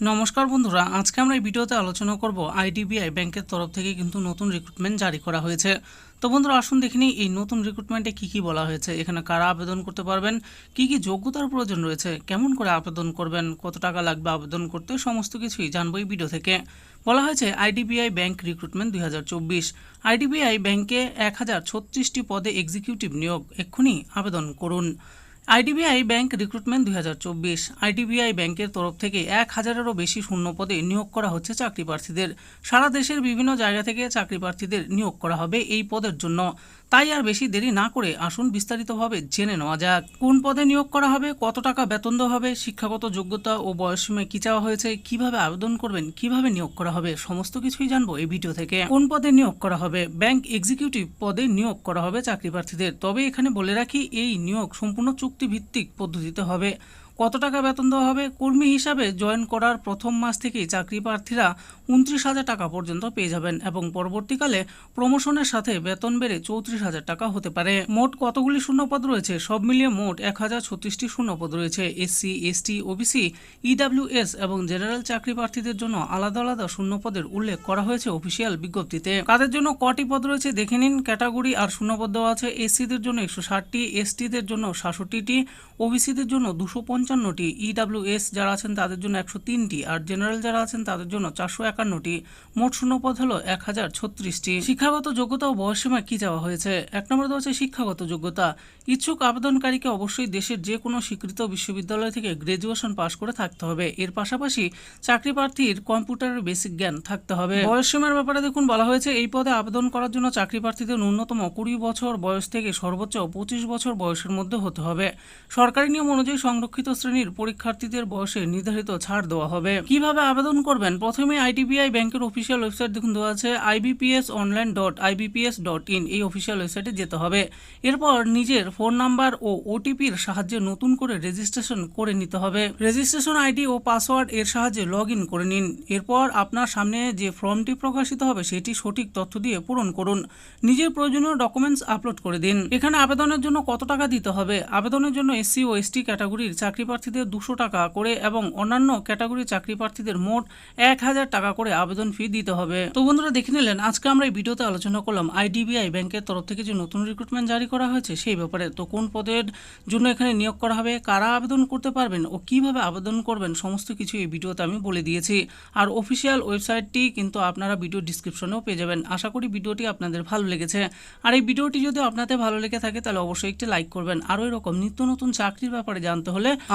নমস্কার বন্ধুরা, আজকে আমরা এই ভিডিওতে আলোচনা করব আইডিবিআই ব্যাংকের তরফ থেকে কিন্তু নতুন রিক্রুটমেন্ট জারি করা হয়েছে। তো বন্ধুরা, আসুন দেখে নিই, এই নতুন রিক্রুটমেন্টে কী কী বলা হয়েছে? এখানে কারা আবেদন করতে পারবেন? কী কী যোগ্যতার প্রয়োজন রয়েছে? কেমন করে আবেদন করবেন? কত টাকা লাগবে আবেদন করতে? সমস্ত কিছুই জানব এই ভিডিও থেকে। বলা হয়েছে, আইডিবিআই ব্যাংক রিক্রুটমেন্ট দুই হাজার চব্বিশ। আইডিবিআই ব্যাংকে এক পদে এক্সিকিউটিভ নিয়োগ। এক্ষুনি আবেদন করুন। আইডিবিআই ব্যাংক রিক্রুটমেন্ট দুই হাজার চব্বিশ। আইডিবিআই ব্যাংকের তরফ থেকে এক হাজারেরও বেশি শূন্য পদে নিয়োগ করা হচ্ছে চাকরি প্রার্থীদের সারা দেশের বিভিন্ন জায়গা থেকে চাকরি প্রার্থীদের নিয়োগ করা হবে এই পদের জন্য। তাই আর বেশি দেরি না করে আসুন বিস্তারিতভাবে জেনে নেওয়া যাক। কোন পদে নিয়োগ করা হবে, কত টাকা বেতন দেওয়া হবে, শিক্ষাগত যোগ্যতা ও বয়সসীমায় কী চাওয়া হয়েছে, কীভাবে আবেদন করবেন, কীভাবে নিয়োগ করা হবে, সমস্ত কিছুই জানব এই ভিডিও থেকে। কোন পদে নিয়োগ করা হবে, ব্যাংক এক্সিকিউটিভ পদে নিয়োগ করা হবে চাকরি প্রার্থীদের তবে এখানে বলে রাখি, এই নিয়োগ সম্পূর্ণ চুক্তিভিত্তিক পদ্ধতিতে হবে। কত টাকা বেতন দেওয়া হবে? কর্মী হিসাবে জয়েন করার প্রথম মাস থেকেই চাকরি প্রার্থীরা উনত্রিশ হাজার টাকা পর্যন্ত পেয়ে যাবেন এবং পরবর্তীকালে প্রমোশনের সাথে বেতন বেড়ে চৌত্রিশ হাজার টাকা হতে পারে। মোট কতগুলি শূন্যপদ রয়েছে? সব মিলিয়ে মোট এক হাজার ছত্রিশটি শূন্যপদ রয়েছে। এসসি, এসটি, ওবিসি, ইডাব্লিউএস এবং জেনারেল চাকরি প্রার্থীদের জন্য আলাদা আলাদা শূন্যপদের উল্লেখ করা হয়েছে অফিসিয়াল বিজ্ঞপ্তিতে। কাদের জন্য কটি পদ রয়েছে দেখে নিন। ক্যাটাগরি আর শূন্যপদ দেওয়া আছে। এসসিদের জন্য একশো ষাটটি, এসটিদের জন্য সাতষট্টিটি, ওবিসিদের জন্য দুশো পঞ্চান্নটি ইডাব্লিউএস যারা আছেন তাদের জন্য একশো তিনটি আর জেনারেল যারা আছেন তাদের জন্য চারশো একান্নটি। মোট শূন্যপদ হলো এক হাজার ছত্রিশটি। শিক্ষাগত যোগ্যতা ও বয়সসীমা কি চাওয়া হয়েছে? এক নম্বর দেওয়া হচ্ছে শিক্ষাগত যোগ্যতা। ইচ্ছুক আবেদনকারীকে অবশ্যই দেশের যে কোনো স্বীকৃত বিশ্ববিদ্যালয় থেকে গ্রাজুয়েশন পাশ করে থাকতে হবে। এর পাশাপাশি চাকরি প্রার্থীর কম্পিউটারের বেসিক জ্ঞান থাকতে হবে। বয়সসীমার ব্যাপারে দেখুন, বলা হয়েছে এই পদে আবেদন করার জন্য চাকরি প্রার্থীদের ন্যূনতম কুড়ি বছর বয়স থেকে সর্বোচ্চ পঁচিশ বছর বয়সের মধ্যে হতে হবে। সরকারি নিয়ম অনুযায়ী সংরক্ষিত শ্রেণির পরীক্ষার্থীদের বয়সে নির্ধারিত ছাড় দেওয়া হবে। কীভাবে আবেদন করবেন? প্রথমে আইডিবিআই ব্যাংকের অফিসিয়াল ওয়েবসাইট দেখুন, দেওয়া আছে IBPS online dot IBPS dot in এই অফিসিয়াল ওয়েবসাইটে যেতে হবে। এরপর নিজের ফোন নাম্বার ও ওটিপির সাহায্যে নতুন করে রেজিস্ট্রেশন করে নিতে হবে। রেজিস্ট্রেশন আইডি ও পাসওয়ার্ড এর সাহায্যে লগ ইন করে নিন। এরপর আপনার সামনে যে ফর্মটি প্রকাশিত হবে, সেটি সঠিক তথ্য দিয়ে পূরণ করুন। নিজের প্রয়োজনীয় ডকুমেন্টস আপলোড করে দিন। এখানে আবেদনের জন্য কত টাকা দিতে হবে? আবেদনের জন্য এসসি ও এসটি ক্যাটাগরির চাকরি প্রার্থীদের দুশো টাকা করে এবং অন্যান্য ক্যাটাগরি চাকরি প্রার্থীদের মোট এক হাজার টাকা করে আবেদন ফি দিতে হবে। তো বন্ধুরা দেখে নিলেন, আজকে আমরা এই ভিডিওতে আলোচনা করলাম আইডিবিআই ব্যাংকের তরফ থেকে যে নতুন রিক্রুটমেন্ট জারি করা হয়েছে সেই ব্যাপারে। তো কোন পদের জন্য এখানে নিয়োগ করা হবে, কারা আবেদন করতে পারবেন ও কীভাবে আবেদন করবেন সমস্ত কিছু এই ভিডিওতে আমি বলে দিয়েছি। আর অফিসিয়াল ওয়েবসাইটটি কিন্তু আপনারা ভিডিও ডিসক্রিপশনেও পেয়ে যাবেন। আশা করি ভিডিওটি আপনাদের ভালো লেগেছে। আর এই ভিডিওটি যদি আপনাদের ভালো লেগে থাকে তাহলে অবশ্যই একটি লাইক করবেন। আরও এরকম নিত্য নতুন চাকরির ব্যাপারে জানতে হলে